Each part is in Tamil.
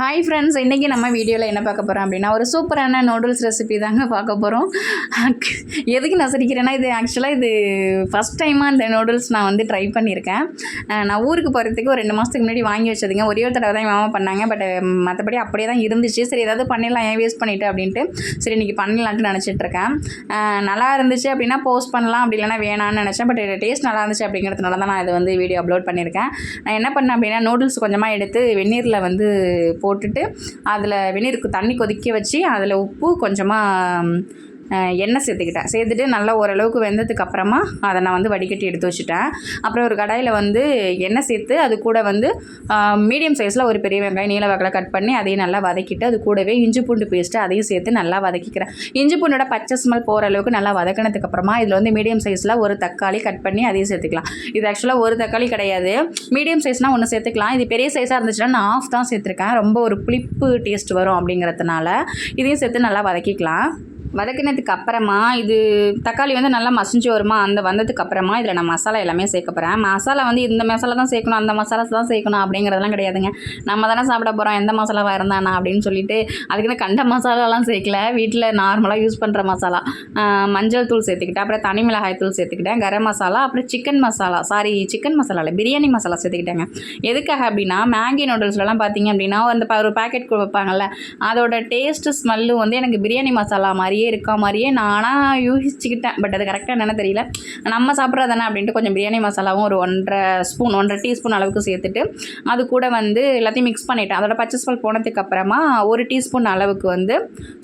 ஹாய் ஃப்ரெண்ட்ஸ் இன்றைக்கி நம்ம வீடியோவில் என்ன பார்க்க போகிறோம் அப்படின்னா ஒரு சூப்பரான நூடுல்ஸ் ரெசிபி தாங்க பார்க்க போகிறோம் எதுக்கு நான் சிரிக்கிறேன்னா இது ஆக்சுவலாக இது ஃபஸ்ட் டைமாக இந்த நூடுல்ஸ் நான் வந்து ட்ரை பண்ணியிருக்கேன். நான் ஊருக்கு போகிறதுக்கு ஒரு ரெண்டு மாதத்துக்கு முன்னாடி வாங்கி வச்சதுங்க. ஒரே ஒரு தடவை தான் மாமா பண்ணாங்க. பட் மற்றபடி அப்படியே தான் இருந்துச்சு. சரி ஏதாவது பண்ணிடலாம் ஏன் வேஸ்ட் பண்ணிவிட்டு அப்படின்ட்டு. சரி இன்றைக்கி பண்ணலான்ட்டு நினச்சிட்ருக்கேன் நல்லா இருந்துச்சு அப்படின்னா போஸ்ட் பண்ணலாம். அப்படி இல்லைன்னா வேணான்னு நினச்சேன். பட் டேஸ்ட் நல்லா இருந்துச்சு அப்படிங்கிறதுனால தான் நான் இது வந்து வீடியோ அப்லோட் பண்ணியிருக்கேன். நான் என்ன பண்ணேன் அப்படின்னா நூடுல்ஸ் கொஞ்சமாக எடுத்து வெந்நீரில் வந்து போட்டுட்டு அதில் வெந்நீருக்கு தண்ணி கொதிக்க வச்சு அதில் உப்பு கொஞ்சமாக எண்ணெய் சேர்த்துக்கிட்டேன். சேர்த்துட்டு நல்லா ஓரளவுக்கு வெந்ததுக்கு அப்புறமா அதை நான் வந்து வடிகட்டி எடுத்து வச்சுட்டேன். அப்புறம் ஒரு கடாயில் வந்து எண்ணெய் சேர்த்து அது கூட வந்து மீடியம் சைஸில் ஒரு பெரிய வெங்காயம் நீல வாக்கில் கட் பண்ணி அதையும் நல்லா வதக்கிட்டு அது கூடவே இஞ்சி பூண்டு பேஸ்ட்டு அதையும் சேர்த்து நல்லா வதக்கிக்கிறேன். இஞ்சி பூண்டோட பச்சை ஸ்மெல் போகிற அளவுக்கு நல்லா வதக்கினதுக்கு அப்புறமா இதில் வந்து மீடியம் சைஸில் ஒரு தக்காளி கட் பண்ணி அதையும் சேர்த்துக்கலாம். இது ஆக்சுவலாக ஒரு தக்காளி கிடையாது. மீடியம் சைஸ்னால் ஒன்று சேர்த்துக்கலாம். இது பெரிய சைஸாக இருந்துச்சுன்னா நான் ஆஃப் தான் சேர்த்துருக்கேன். ரொம்ப ஒரு புளிப்பு டேஸ்ட் வரும் அப்படிங்கிறதுனால இதையும் சேர்த்து நல்லா வதக்கிக்கலாம். வதக்கினதுக்கு அப்புறமா இது தக்காளி வந்து நல்லா மசிஞ்சு வருமா? அந்த வந்ததுக்கு அப்புறமா இதில் நான் மசாலா எல்லாமே சேர்க்க போகிறேன் மசாலா வந்து இந்த மசாலா தான் சேர்க்கணும் அந்த மசாலா தான் சேர்க்கணும் அப்படிங்கிறதெல்லாம் கிடையாதுங்க. நம்ம தானே சாப்பிட போகிறோம் எந்த மசாலாவாக இருந்தானா அப்படின்னு சொல்லிட்டு அதுக்குன்னு கண்ட மசாலாலாம் சேர்க்கல. வீட்டில் நார்மலாக யூஸ் பண்ணுற மசாலா. மஞ்சள் தூள் சேர்த்துக்கிட்டேன். அப்புறம் தனி மிளகாய் தூள் சேர்த்துக்கிட்டேன். கரம் மசாலா அப்புறம் chicken masala. Sorry chicken masala இல்லை பிரியாணி மசாலா சேர்த்துக்கிட்டேங்க. எதுக்காக அப்படின்னா மேகி நூடுல்ஸ்லலாம் பார்த்தீங்க அப்படின்னா அந்த ப- ஒரு பேக்கெட் கொடுப்பாங்கல்ல அதோட டேஸ்ட்டு ஸ்மெல்லு வந்து எனக்கு பிரியாணி மசாலா மாதிரி மாதிரியே இருக்கா மாதிரியே நானாக யூகிச்சுக்கிட்டேன். பட் அது கரெக்டாக என்னென்ன தெரியல. நம்ம சாப்பிட்றது தானே அப்படின்ட்டு கொஞ்சம் பிரியாணி மசாலாவும் ஒரு ஒன்றரை ஸ்பூன் ஒன்றரை டீஸ்பூன் அளவுக்கு சேர்த்துட்டு அது கூட வந்து எல்லாத்தையும் மிக்ஸ் பண்ணிட்டேன். அதோட பச்சை ஸ்மெல் போனதுக்கு அப்புறமா ஒரு டீஸ்பூன் அளவுக்கு வந்து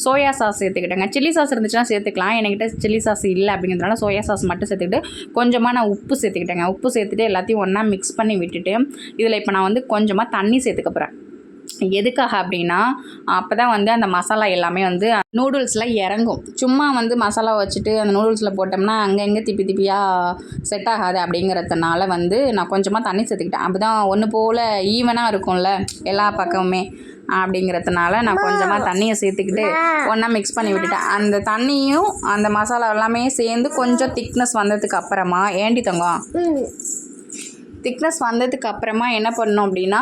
சோயா சாஸ் சேர்த்துக்கிட்டேங்க. சில்லி சாஸ் இருந்துச்சுன்னா சேர்த்துக்கலாம். என்கிட்ட சில்லி சாஸ் இல்லை அப்படிங்கிறதுனால சோயா சாஸ் மட்டும் சேர்த்துக்கிட்டு கொஞ்சமாக நான் உப்பு சேர்த்துக்கிட்டேங்க. உப்பு சேர்த்துட்டு எல்லாத்தையும் ஒன்றா மிக்ஸ் பண்ணி விட்டுட்டு இதில் இப்போ நான் வந்து கொஞ்சமாக தண்ணி சேர்த்துக்க போகிறேன் எதுக்காக அப்படின்னா அப்போ தான் வந்து அந்த மசாலா எல்லாமே வந்து நூடுல்ஸில் இறங்கும். சும்மா வந்து மசாலா வச்சுட்டு அந்த நூடுல்ஸில் போட்டோம்னா அங்கங்கே திப்பி திப்பியாக செட் ஆகாது அப்படிங்கிறதுனால வந்து நான் கொஞ்சமாக தண்ணி சேர்த்துக்கிட்டேன். அப்போ தான் ஒன்று போல் ஈவனாக இருக்கும்ல எல்லா பக்கமுமே அப்படிங்கிறதுனால நான் கொஞ்சமாக தண்ணியை சேர்த்துக்கிட்டு ஒன்றா மிக்ஸ் பண்ணி விட்டுட்டேன். அந்த தண்ணியும் அந்த மசாலா எல்லாமே சேர்ந்து கொஞ்சம் திக்னஸ் வந்ததுக்கு அப்புறமா ஏண்டி தங்கம்? திக்னஸ் வந்ததுக்கு அப்புறமா என்ன பண்ணோம் அப்படின்னா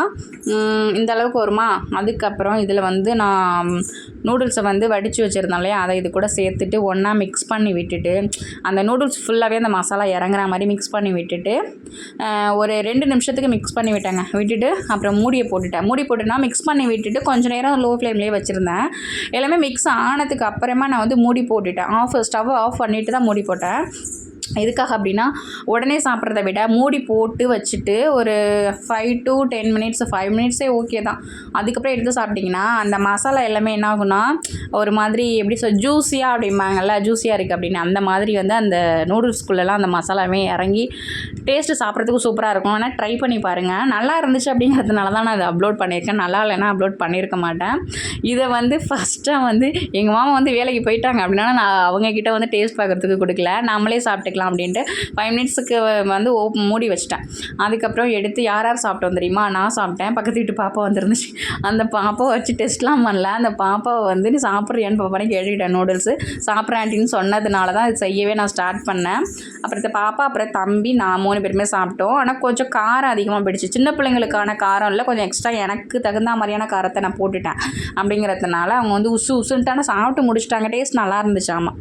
இந்த அளவுக்கு வருமா? அதுக்கப்புறம் இதில் வந்து நான் நூடுல்ஸை வந்து வடித்து வச்சுருந்தேன் இல்லையா? அதை இது கூட சேர்த்துட்டு ஒன்றா மிக்ஸ் பண்ணி விட்டுட்டு அந்த நூடுல்ஸ் ஃபுல்லாகவே அந்த மசாலா இறங்குற மாதிரி மிக்ஸ் பண்ணி விட்டுட்டு ஒரு ரெண்டு நிமிஷத்துக்கு மிக்ஸ் பண்ணி விட்டேங்க. விட்டுட்டு அப்புறம் மூடியை போட்டுட்டேன். மூடி போட்டுனா மிக்ஸ் பண்ணி விட்டுட்டு கொஞ்ச நேரம் லோ ஃப்ளேம்லேயே வச்சுருந்தேன். எல்லாமே மிக்ஸ் ஆனதுக்கு அப்புறமா நான் வந்து மூடி போட்டுட்டேன். ஆஃப் ஸ்டவ் ஆஃப் பண்ணிட்டு தான் மூடி போட்டேன். எதுக்காக அப்படின்னா உடனே சாப்பிட்றத விட மூடி போட்டு வச்சுட்டு ஒரு five to ten minutes five மினிட்ஸே okay தான். அதுக்கப்புறம் எடுத்து சாப்பிட்டிங்கன்னா அந்த மசாலா எல்லாமே என்ன ஆகும்னா ஒரு மாதிரி எப்படி சொல் ஜூஸியாக அப்படிம்பாங்கல்ல ஜூஸியாக இருக்குது அப்படின்னு. அந்த மாதிரி வந்து அந்த நூடுல்ஸ்குள்ளெல்லாம் அந்த மசாலாவே இறங்கி டேஸ்ட்டு சாப்பிட்றதுக்கு சூப்பராக இருக்கும். ஆனால் ட்ரை பண்ணி பாருங்கள் நல்லா இருந்துச்சு அப்படிங்கிறதுனால தான் நான் அதை அப்லோட் பண்ணியிருக்கேன். நல்லா இல்லைன்னா அப்லோட் பண்ணியிருக்க மாட்டேன். இதை வந்து ஃபஸ்ட்டாக வந்து எங்கள் மாமா வந்து வேலைக்கு போயிட்டாங்க அப்படின்னா நான் அவங்கக்கிட்ட வந்து டேஸ்ட் பார்க்குறதுக்கு கொடுக்கல. நம்மளே சாப்பிட்டுக்கலாம். அப்படின்ட்டு ஃபைவ் மினிட்ஸுக்கு வந்து ஓப் மூடி வச்சிட்டேன். அதுக்கப்புறம் எடுத்து யார் யார் சாப்பிட்டோம் தெரியுமா? நான் சாப்பிட்டேன். பக்கத்து வீட்டு பாப்பா வந்துருந்துச்சு. அந்த பாப்பாவை வச்சு டெஸ்ட்லாம் பண்ணல. அந்த பாப்பாவை வந்து நீ சாப்பிட்றியான்னு பாப்பானே கேட்டுக்கிட்டேன் நூடுல்ஸு சாப்பிட்றேன் ஆண்டின்னு சொன்னதுனால தான் இது செய்யவே நான் ஸ்டார்ட் பண்ணேன். அப்புறம் இந்த பாப்பா அப்புறம் தம்பி நான் மூணு பேருமே சாப்பிட்டோம். ஆனால் கொஞ்சம் காரம் அதிகமாக போயிடுச்சு சின்ன பிள்ளைங்களுக்கான காரம் இல்லை. கொஞ்சம் எக்ஸ்ட்ரா எனக்கு தகுந்த மாதிரியான காரத்தை நான் போட்டுட்டேன். அப்படிங்கிறதுனால அவங்க வந்து உசு ஆனால் சாப்பிட்டு முடிச்சிட்டாங்க. டேஸ்ட் நல்லா இருந்துச்சு. ஆமாம்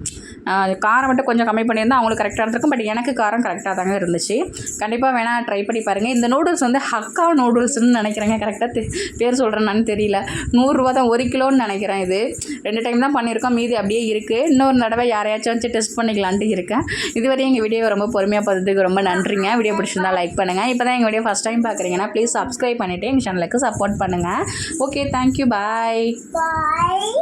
காரம் மட்டும் கொஞ்சம் கம்மி பண்ணியிருந்தா அவங்களுக்கு கரெக்டாக இருந்திருக்கும் பட் எனக்கு காரம் கரெக்டாக தாங்க இருந்துச்சு. கண்டிப்பாக வேணால் ட்ரை பண்ணி பாருங்கள் இந்த நூடுல்ஸ் வந்து ஹக்கா நூடுல்ஸ்னு நினைக்கிறேங்க. கரெக்டாக பேர் சொல்கிறேன்னு தெரியல. நூறுரூவா தான் ஒரு கிலோன்னு நினைக்கிறேன் இது. ரெண்டு டைம் தான் பண்ணியிருக்கோம். மீதி அப்படியே இருக்குது இன்னொரு தடவை யாரையாச்சும் வச்சு டெஸ்ட் பண்ணிக்கலான்ட்டு இருக்கேன். இதுவரை எங்கள் வீடியோ ரொம்ப பொறுமையாக பார்த்ததுக்கு ரொம்ப நன்றிங்க. வீடியோ பிடிச்சிருந்தா லைக் பண்ணுங்கள் இப்போ தான் எங்கள் வீடியோ ஃபஸ்ட் டைம் பார்க்குறீங்கன்னா ப்ளீஸ் சப்ஸ்கிரைப் பண்ணிவிட்டு எங்கள் சேனலுக்கு சப்போர்ட் பண்ணுங்கள் ஓகே தேங்க்யூ பாய் பாய்